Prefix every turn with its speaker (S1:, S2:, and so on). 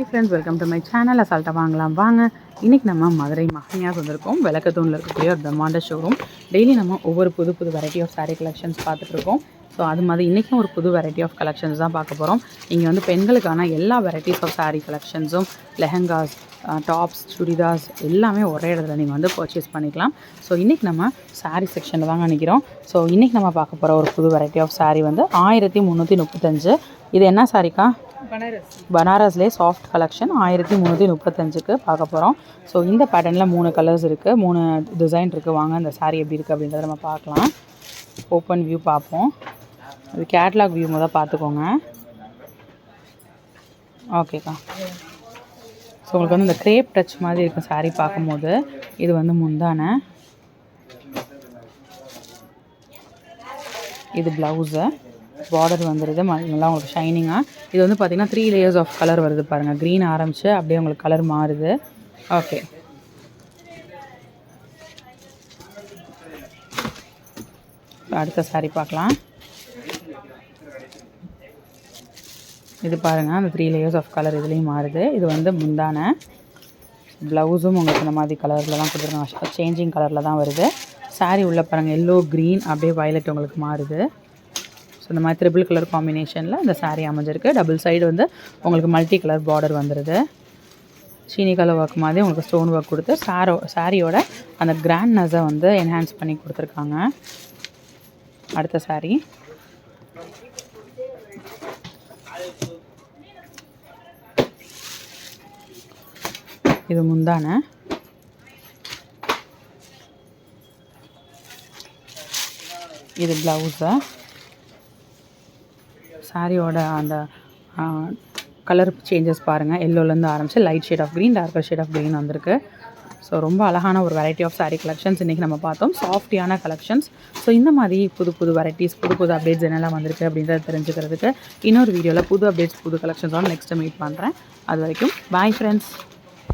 S1: Hi friends welcome to my channel அசால்ட்டாக வாங்கலாம். வாங்க. இன்றைக்கி நம்ம மதுரை மகனியாக வந்திருக்கோம். விளக்கத்தூணில் இருக்கக்கூடிய ஒரு பிரம்மாண்ட ஷோரூம் டெய்லி நம்ம ஒவ்வொரு புது புது வெரைட்டி ஆஃப் சாரீ கலெக்ஷன்ஸ் பார்த்துட்ருக்கோம் ஸோ அது மாதிரி இன்றைக்கும் ஒரு புது வெரைட்டி ஆஃப் கலெக்ஷன்ஸ் தான் பார்க்க போகிறோம் இங்கே வந்து பெண்களுக்கான எல்லா வெரைட்டிஸ் ஆஃப் சாரீ கலெக்ஷன்ஸும் லெஹங்காஸ் டாப்ஸ் சுடிதாஸ் எல்லாமே ஒரே இடத்துல நீங்கள் வந்து பர்ச்சேஸ் பண்ணிக்கலாம். ஸோ இன்றைக்கி நம்ம சாரீ செக்ஷனில் தாங்க நிற்கிறோம் ஸோ இன்றைக்கி நம்ம பார்க்க போகிற ஒரு புது வெரைட்டி ஆஃப் சாரீ வந்து ஆயிரத்தி முந்நூற்றி முப்பத்தஞ்சு. இது என்ன சாரிக்கா பனாரஸ்லேயே சாஃப்ட் கலெக்ஷன் ஆயிரத்தி முந்நூற்றி முப்பத்தஞ்சுக்கு பார்க்க போகிறோம் ஸோ இந்த பேட்டர்னில் மூணு கலர்ஸ் இருக்குது மூணு டிசைன் இருக்குது வாங்க இந்த saree எப்படி இருக்குது அப்படின்றத நம்ம பார்க்கலாம். ஓப்பன் வியூ பார்ப்போம். இது கேட்லாக் வியூ முதல் பார்த்துக்கோங்க. ஓகேக்கா ஸோ உங்களுக்கு வந்து இந்த க்ரேப் டச் மாதிரி இருக்கும் saree பார்க்கும்போது. இது வந்து முந்தான. இது ப்ளவுஸு பார்டர் வந்துடுது நல்லா உங்களுக்கு ஷைனிங்காக இது வந்து பார்த்திங்கன்னா த்ரீ லேயர்ஸ் ஆஃப் கலர் வருது பாருங்கள் க்ரீன் ஆரம்பிச்சு அப்படியே உங்களுக்கு கலர் மாறுது. ஓகே அடுத்த சாரி பார்க்கலாம். இது பாருங்கள் அந்த த்ரீ லேயர்ஸ் ஆஃப் கலர் இதுலேயும் மாறுது. இது வந்து முந்தான. ப்ளவுஸும் உங்களுக்கு இந்த மாதிரி கலரில் தான் கொடுத்துருக்காங்க. சேஞ்சிங் கலரில் தான் வருது. Saree உள்ள பாருங்கள் எல்லோ க்ரீன் அப்படியே வயலட் உங்களுக்கு மாறுது. ஸோ இந்த மாதிரி த்ரிபிள் கலர் காம்பினேஷனில் இந்த சாரீ அமைஞ்சிருக்கு. டபுள் சைடு வந்து உங்களுக்கு மல்டி கலர் பார்டர் வந்துடுது சீனி கலர் ஒர்க் மாதிரி உங்களுக்கு ஸ்டோன் ஒர்க் கொடுத்து சாரோ சாரியோட அந்த கிராண்ட்னஸை வந்து என்ஹான்ஸ் பண்ணி கொடுத்துருக்காங்க. அடுத்த சாரீ இது முந்தான. இது ப்ளவுஸை சாரியோட அந்த கலர் சேஞ்சஸ் பாருங்கள் எல்லோலேருந்து ஆரம்பித்து light shade of green darker shade of green வந்திருக்கு. ஸோ ரொம்ப அழகான ஒரு வெரைட்டி ஆஃப் சாரீ கலெக்ஷன்ஸ் இன்றைக்கி நம்ம பார்த்தோம். சாஃப்டியான கலெக்ஷன்ஸ் ஸோ இந்த மாதிரி புது புது வெரைட்டிஸ் புது புது அப்டேட்ஸ் என்னெல்லாம் வந்திருக்கு அப்படின்றத தெரிஞ்சுக்கிறதுக்கு இன்னொரு வீடியோவில் புது அப்டேட்ஸ் புது கலெக்ஷன்ஸோட நெக்ஸ்ட்டு மீட் பண்ணுறேன் அது வரைக்கும் பாய் ஃப்ரெண்ட்ஸ்